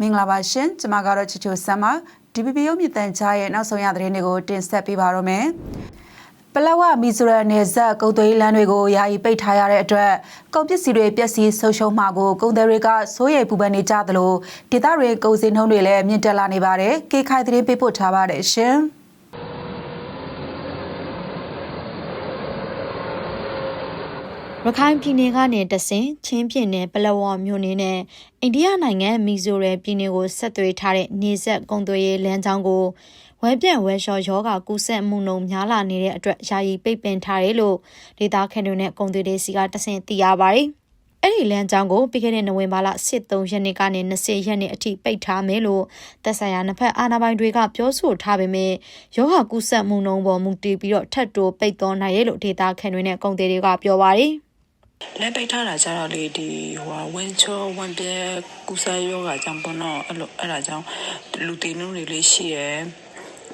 မင်္ဂလာပါရှင်ကျွန်မကတော့ချီချိုဆမ်ပါ DPP ရုပ်မြင့်တန်ကြားရဲ့နောက်ဆုံးရသတင်းတွေကိုတင်ဆက်ပေးပါရမယ်ပလဝမီဇိုရမ်နယ်ဇက်ကုတ်သွေးလမ်းတွေကိုယာယီပိတ်ထားရတဲ့အတွက်ကုန်ပစ္စည်းတွေပျက်စီးဆုံးရှုံးမှာကိုကုန်သည်တွေကစိုးရိမ်ပူပန်နေကြသလိုဒေသတွေကုန်စည်နှုန်းတွေလည်းမြင့်တက်လာနေပါတယ်။ကေခိုင်သတင်းပေးပို့ထားပါတယ်ရှင်။ ရခိုင်ပြည်နယ်ကနေတဆင်ချင်းပြည်နယ်ပလောဝမြို့နယ်နဲ့အိန္ဒိယနိုင်ငံမီဇိုရမ်ပြည်နယ်ကိုဆက်သွယ်ထားတဲ့နေဆက်ကုန်းသွေးရေးလမ်းကြောင်းကိုဝဲပြန့်ဝဲလျှော်ယောဂကူးစက်မှုနှုန်းများလာနေတဲ့အတွက်ယာယီပိတ်ပင်ထားတယ်လို့ဒေတာခန်တွေနဲ့ကုန်းသွေးတွေစီကတဆင်သိရပါတယ်။အဲ့ဒီလမ်းကြောင်းကိုပြီးခဲ့တဲ့နိုဝင်ဘာလ23ရက်နေ့ကနေ20ရက်နေ့အထိပိတ်ထားမယ်လို့သက်ဆိုင်ရာနှစ်ဖက်အာဏာပိုင်တွေကပြောဆိုထားပေမဲ့ယောဂကူးစက်မှုနှုန်းပေါ်မူတည်ပြီးတော့ထပ်တိုးပိတ်သွားနိုင်ရဲ့လို့ဒေတာခန်တွေနဲ့ကုန်းသွေးတွေကပြောပါတယ်။ လက်ပိတ်ထားတာကြတော့လေဒီဟိုဝင်းချောဝင်းပြဲကုစားယောဂကြောင့်ပေါ့နော်အဲ့လိုအဲ့ဒါကြောင့်လူတည်နှုန်းတွေလေးရှိရယ်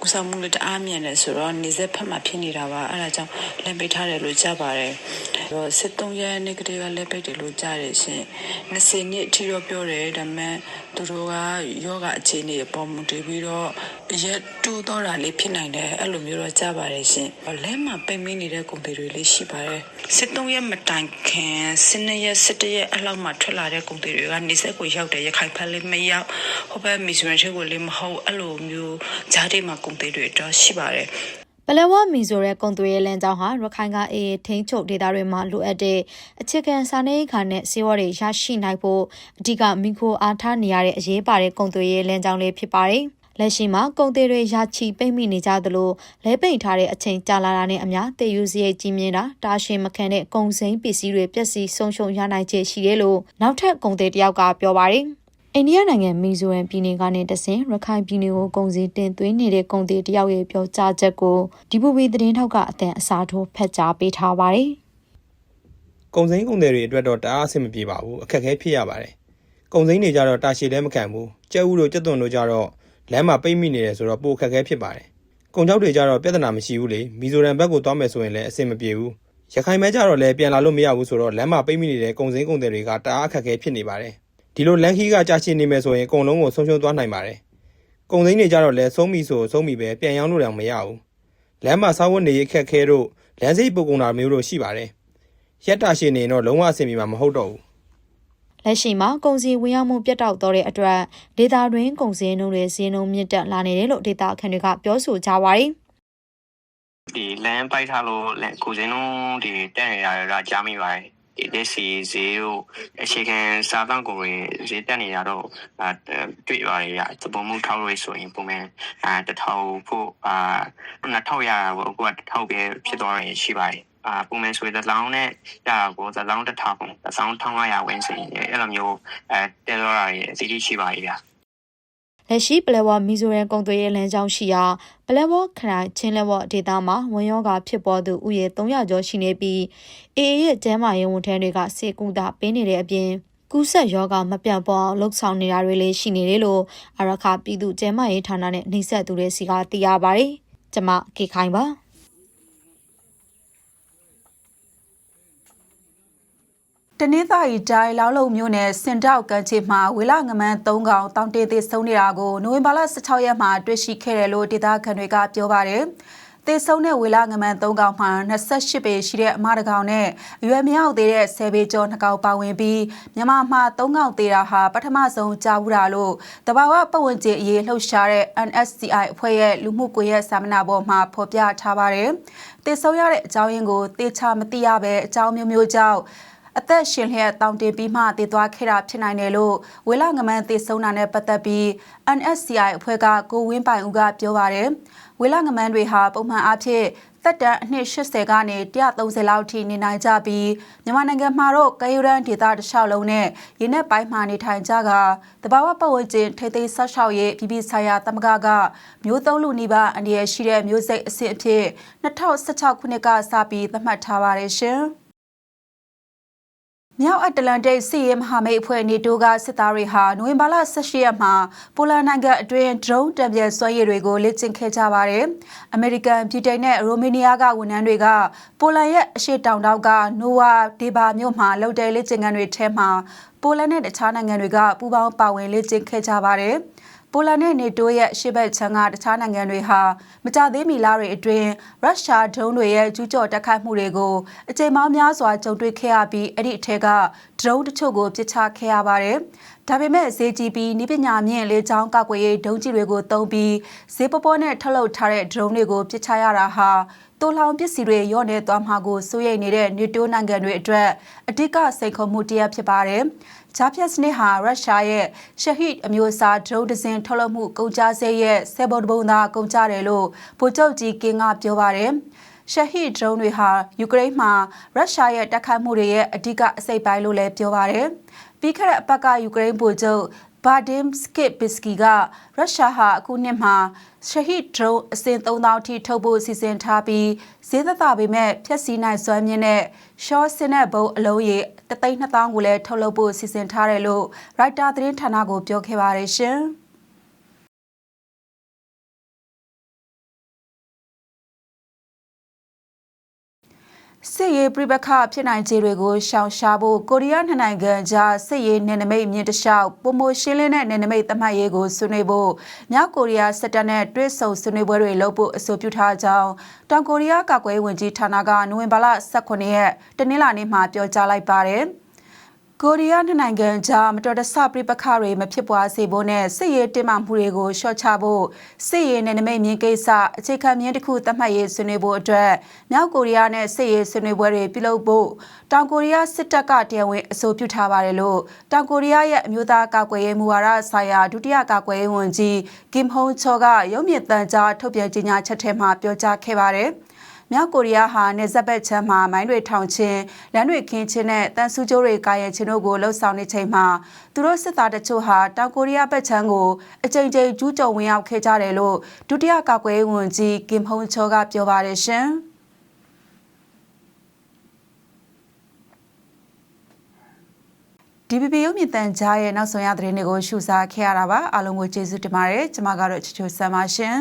ကုစားမှုလည်းတအားမြင်တယ်ဆိုတော့နေဆက်ဖက်မှာဖြစ်နေတာပါအဲ့ဒါကြောင့်လက်ပိတ်ထားတယ်လို့ကြားပါတယ် ဟို73ရက်နေ့ကတည်းကလက်ပိတ်တယ်လို့ကြားတယ်ရှင်20နှစ်အထိတော့ပြောတယ်ဒါပေမဲ့သူတို့ကယောဂအခြေအနေပေါ်မူတည်ပြီးတော့ရက်တူတော့တာလေးဖြစ်နိုင်တယ်အဲ့လိုမျိုးတော့ကြားပါတယ်ရှင်လဲမှာပိတ်မင်းနေတဲ့ကုန်တွေလေးရှိပါတယ်73ရက်မတိုင်ခင်12ရက်17ရက်အလောက်မှထွက်လာတဲ့ကုန်တွေတွေကနေဆက်ကိုရောက်တယ်ရခိုင်ဖက်လေးမရောက်ဟိုဘက်မီဇိုရမ်ချက်ကိုလေးမဟုတ်အဲ့လိုမျိုးဂျားတွေမှာကုန်တွေတွေတော့ရှိပါတယ် ပလဝမီဆိုတဲ့ကွန်သွေးရဲ့လမ်းကြောင်းဟာရခိုင်ကအေးထိန်းချုပ်ဒေသတွေမှာလိုအပ်တဲ့အခြေခံစာနေခါနဲ့စေဝါတွေရရှိနိုင်ဖို့အဓိကမီခိုအားထားနေရတဲ့အရေးပါတဲ့ကွန်သွေးရဲ့လမ်းကြောင်းလေးဖြစ်ပါတယ်။လက်ရှိမှာကုန်သေးတွေရာချီပိတ်မိနေကြသလိုလဲပိတ်ထားတဲ့အချိန်ကြာလာတာနဲ့အမျှတည်ယူစရိတ်ကြီးမြင့်တာတာရှည်မခံတဲ့ကုန်စိမ်းပစ္စည်းတွေပျက်စီးဆုံးရှုံးရနိုင်ခြေရှိတယ်လို့နောက်ထပ်ကုန်သေးတယောက်ကပြောပါတယ်။ အိန္ဒိယနိုင်ငံမီဇိုရမ်ပြည်နယ်ကနေတဆင်ရခိုင်ပြည်နယ်ကိုကုန်စည်တင်သွင်းနေတဲ့ကုန်သည်တယောက်ရဲ့ပြောကြားချက်ကိုဒီပူပီသတင်းထောက်ကအတန်အစားထိုးဖတ်ကြားပေးထားပါတယ်။ကုံစိမ်းကုံတွေတွေအတွက်တော့တအားအဆင်မပြေပါဘူးအခက်အခဲဖြစ်ရပါတယ်ကုံစိမ်းတွေကြတော့တာရှည်လည်းမခံဘူးကြက်ဥတို့ကြက်သွန်တို့ကြတော့လမ်းမှာပိတ်မိနေတယ်ဆိုတော့ပိုအခက်အခဲဖြစ်ပါတယ်ကုံကြောက်တွေကြတော့ပြဿနာမရှိဘူးလေမီဇိုရမ်ဘက်ကိုသွားမယ်ဆိုရင်လည်းအဆင်မပြေဘူးရခိုင်ဘက်ကြတော့လည်းပြန်လာလို့မရဘူးဆိုတော့လမ်းမှာပိတ်မိနေတဲ့ကုံစိမ်းကုံတွေကတအားအခက်အခဲဖြစ်နေပါတယ် ဒီလိုလန်ခီကကြာရှည်နေမယ်ဆိုရင်အကုန်လုံးကိုဆုံးရှုံးသွားနိုင်ပါတယ်ကုံစိမ်းတွေကြတော့လည်းဆုံးပြီဆိုဆုံးပြီပဲပြန်ရောင်းလို့တော့မရဘူးလမ်းမှာစားဝတ်နေရေးအခက်အခဲတို့လမ်းစိတ်ပုတ်ကုန်တာမျိုးတို့ရှိပါတယ်ရက်တာရှည်နေရင်တော့လုံးဝအဆင်ပြေမှာမဟုတ်တော့ဘူးလက်ရှိမှာကုန်စည်ဝင်ရောက်မှုပြတ်တောက်တော့တဲ့အတွက်ဒေတာတွင်းကုန်စည်နှုန်းတွေဈေးနှုန်းမြင့်တက်လာနေတယ်လို့ဒေတာခန်တွေကပြောဆိုကြပါတယ်ဒီလမ်းပိုက်ထားလို့လမ်းကိုစင်းလုံးဒီတက်နေတာတွေကကြားမိပါတယ်ဒီ လက်စီဈေးတို့အခြေခံစားတောင်းကိုတွေဈေးတက်နေတာတော့အာတွေ့ပါတယ်ရသဘောမှုထောက်လို့ဆိုရင်ပုံမှန်အာတထောင်ဖို့အာ2000ရတာကိုအခုက1000ပဲဖြစ်သွားရင်ရှိပါတယ်အာပုံမှန်ဆိုရင်တစ်လောင်းနဲ့ရတာကိုတစ်လောင်းတစ်ထောင်တစ်ဆောင်1500ဝန်းကျင်အဲ့လိုမျိုးအဲတဲတော့ရရဲ့အစီအစီရှိပါရဲ့ဗျာ လက်ရှိပလဲဝမီဇိုရန်ကုန်သွေးရေးလမ်းကြောင်းရှိရာပလဲဝခရိုင်ချင်းလဲဝဒေသမှာဝန်ရောဂါဖြစ်ပေါ်သူဥယေ300ကျော်ရှိနေပြီးအေအေရဲ့ကျန်းမာရေးဝန်ထမ်းတွေကစေကူတာပေးနေတဲ့အပြင်ကူးဆက်ယောဂမပြတ်ပေါ်အောင်လှုပ်ဆောင်နေတာတွေလည်းရှိနေတယ်လို့အရခပြည်သူ့ကျန်းမာရေးဌာနနဲ့နှိစက်သူတွေစီကသိရပါတယ်။ကျမကေခိုင်ပါ။ တနင်္သာရီတိုင်းလောက်လုံမြို့နယ်စင်တောက်ကန်ချေမှာဝေလငမန်း၃ကောင်တောင်တေးသေးဆုံးနေတာကိုနိုဝင်ဘာလ16ရက်မှာတွေ့ရှိခဲ့တယ်လို့ဒေသခံတွေကပြောပါတယ်။သေဆုံးတဲ့ဝေလငမန်း၃ကောင်မှာ28ပေရှိတဲ့အမတကောင်နဲ့အရွယ်မရောက်သေးတဲ့10ပေကျော်2ကောင်ပါဝင်ပြီးမြန်မာမှာ၃ကောင်သေးတာဟာပထမဆုံးကြားဘူးတာလို့တဘာဝပတ်ဝန်းကျင်အရေးလှုပ်ရှားတဲ့ NSCI အဖွဲ့ရဲ့လူမှုကွန်ရက်စာမျက်နှာပေါ်မှာဖော်ပြထားပါတယ်။သေဆုံးရတဲ့အကြောင်းရင်းကိုသေချာမသိရဘဲအကြောင်းမျိုးမျိုးကြောင့် အသက်ရှင်လျက်တောင်တင်ပြီးမှတည်သွားခဲ့တာဖြစ်နိုင်တယ်လို့ဝေလငမန်းတည်ဆုံးတာနဲ့ပတ်သက်ပြီး NSCI အဖွဲ့ကကိုဝင်းပိုင်ဦးကပြောပါတယ်။ဝေလငမန်းတွေဟာပုံမှန်အားဖြင့်သက်တမ်းအနှစ်80ကနေ130လောက်ထိနေနိုင်ကြပြီးမြန်မာနိုင်ငံမှာတော့ကယူရန်ဒေသတစ်လျှောက်လုံးနဲ့ရင်းနှက်ပိုင်းမှာနေထိုင်ကြကတဘာဝပတ်ဝန်းကျင်ထိသိမ်းဆောက်ရှောက်ရေးပြည်ပဆိုင်ရာတမကကမျိုးသုံးလူနီးပါးအန္တရာယ်ရှိတဲ့မျိုးစိတ်အဆင့်အဖြစ်2016ခုနှစ်ကစပြီးသတ်မှတ်ထားပါတယ်ရှင်။ မြောက်အတ္တလန်တိတ်စီရင်မဟာမိတ်အဖွဲ့နေတိုးကစစ်သားတွေဟာနိုဝင်ဘာလ18ရက်မှာပိုလန်နိုင်ငံအတွင်း drone တံပြန်ဆွဲရည်တွေကိုလေ့ကျင့်ခဲ့ကြပါတယ်။အမေရိကန်ပြည်တိုင်နဲ့ရိုမေးနီးယားကဝန်ထမ်းတွေကပိုလန်ရဲ့အရှေ့တောင်တောက်ကနိုဝါဒေဘာမြို့မှာလုံတယ်လေ့ကျင့်ခန်းတွေထဲမှာပိုလန်နဲ့တခြားနိုင်ငံတွေကပူးပေါင်းပါဝင်လေ့ကျင့်ခဲ့ကြပါတယ်။ ပိုလန်နဲ့နေတိုးရဲ့ရှေ့ဘက်ခြမ်းကတခြားနိုင်ငံတွေဟာမကြသေးမီလတွေအတွင်းရုရှားဒုံးတွေရဲ့ကျူးကျော်တိုက်ခိုက်မှုတွေကိုအကြိမ်ပေါင်းများစွာကြုံတွေ့ခဲ့ရပြီးအဲ့ဒီအထက်ကဒရုန်းတချို့ကိုပစ်ချခဲ့ရပါတယ်။ ဒါပေမဲ့ဈေးကြီးပြီးနိပညာမြင့်လေကြောင်းကောက်ွယ်ရေးဒုံးကြီးတွေကိုတုံးပြီးဈေးပပေါ်နဲ့ထုတ်လုပ်ထားတဲ့ဒရုန်းတွေကိုပစ်ချရတာဟာတိုးလောင်ပစ္စည်းတွေရော့နေသွားမှာကိုစိုးရိမ်နေတဲ့နေတိုးနိုင်ငံတွေအတွက်အဓိကစိန်ခေါ်မှုတစ်ရပ်ဖြစ်ပါတယ်။ဂျာဖြတ်စနစ်ဟာရုရှားရဲ့ရှဟစ်အမျိုးအစားဒရုန်းဒဇင်ထုတ်လုပ်မှုကုန်ကျစရိတ်ရဲ့ဆယ်ပုံတပုံသာကုန်ကျတယ်လို့ဗိုလ်ချုပ်ကြီးကင်းကပြောပါတယ်။ရှဟစ်ဒရုန်းတွေဟာယူကရိန်းမှာရုရှားရဲ့တိုက်ခိုက်မှုတွေရဲ့အဓိကအစိတ်ပိုင်းလို့လည်းပြောပါတယ်။ ပြီးခဲ့တဲ့အပတ်ကယူကရိန်းဗိုလ်ချုပ်ဘာဒင်စကစ်ပစ္စကီကရုရှားဟာအခုနှစ်မှာရှဟစ်ဒရုန်းအစင်3000ထိထုတ်ဖို့စီစဉ်ထားပြီးဈေးသက်သာပေမဲ့ဖြက်စီးနိုင်စွမ်းမြင့်တဲ့ရှော့စင်တဲ့ဘုံအလုံးရေ3,200ကိုလည်းထုတ်လုပ်ဖို့စီစဉ်ထားတယ်လို့ရိုက်တာသတင်းဌာနကိုပြောခဲ့ပါတယ်ရှင်။ စစ်ရေးပြပခဖြစ်နိုင်ခြေတွေကိုရှောင်ရှားဖို့ကိုရီးယားနှစ်နိုင်ငံကြားစစ်ရေးနယ်နိမိတ်မြင့်တလျှောက်ပုံမရှင်းလင်းတဲ့နယ်နိမိတ်သတ်မှတ်ရေးကိုဆွေးနွေးဖို့မြောက်ကိုရီးယားစစ်တပ်နဲ့တွဲဆုံဆွေးနွေးပွဲတွေလုပ်ဖို့အဆိုပြုထားကြောင်းတောင်ကိုရီးယားကာကွယ်ရေးဝန်ကြီးဌာနကနိုဝင်ဘာလ18ရက်တနင်္လာနေ့မှာပြောကြားလိုက်ပါတယ်။ ကိုရီးယားနှစ်နိုင်ငံကြားမတော်တဆပြပခတွေမဖြစ်ပွားစေဖို့နဲ့စစ်ရေးတင်းမာမှုတွေကိုလျှော့ချဖို့စစ်ရေးနယ်နိမိတ်မြင်းကိစ္စအခြေခံမြင်းတစ်ခုသတ်မှတ်ရေးဆွေးနွေးဖို့အတွက်မြောက်ကိုရီးယားနဲ့စစ်ရေးဆွေးနွေးပွဲတွေပြုလုပ်ဖို့တောင်ကိုရီးယားစစ်တပ်ကတရားဝင်အဆိုပြုထားပါတယ်လို့တောင်ကိုရီးယားရဲ့အမျိုးသားကာကွယ်ရေးမူဝါဒဆိုင်ရာဒုတိယကာကွယ်ရေးဝန်ကြီးကင်ဟွန်ချောကရုံမြင့်တန်ကြားထုတ်ပြန်ကြေညာချက်ထဲမှာပြောကြားခဲ့ပါတယ်။ မြောက်ကိုရီးယားဟာနေဇက်ဘက်ချမ်းမှာမိုင်းတွေထောင်ခြင်းလမ်းတွေခင်းခြင်းနဲ့တန်ဆူးကြိုးတွေကာရံခြင်းတို့ကိုလှုပ်ဆောင်နေချိန်မှာသူတို့စစ်သားတချို့ဟာတောင်ကိုရီးယားဘက်ချမ်းကိုအကြိမ်ကြိမ်ကျူးကျော်ဝင်ရောက်ခဲ့ကြတယ်လို့ဒုတိယကာကွယ်ရေးဝန်ကြီးကင်ဟွန်ချောကပြောပါတယ်ရှင်။ DPP ရုပ်မြင့်တန်ကြားရဲ့နောက်ဆုံးရသတင်းတွေကိုရှုစားခဲ့ရတာပါအားလုံးကိုကျေးဇူးတင်ပါတယ်ကျွန်မကတော့ချစ်ချိုဆမ်ပါရှင်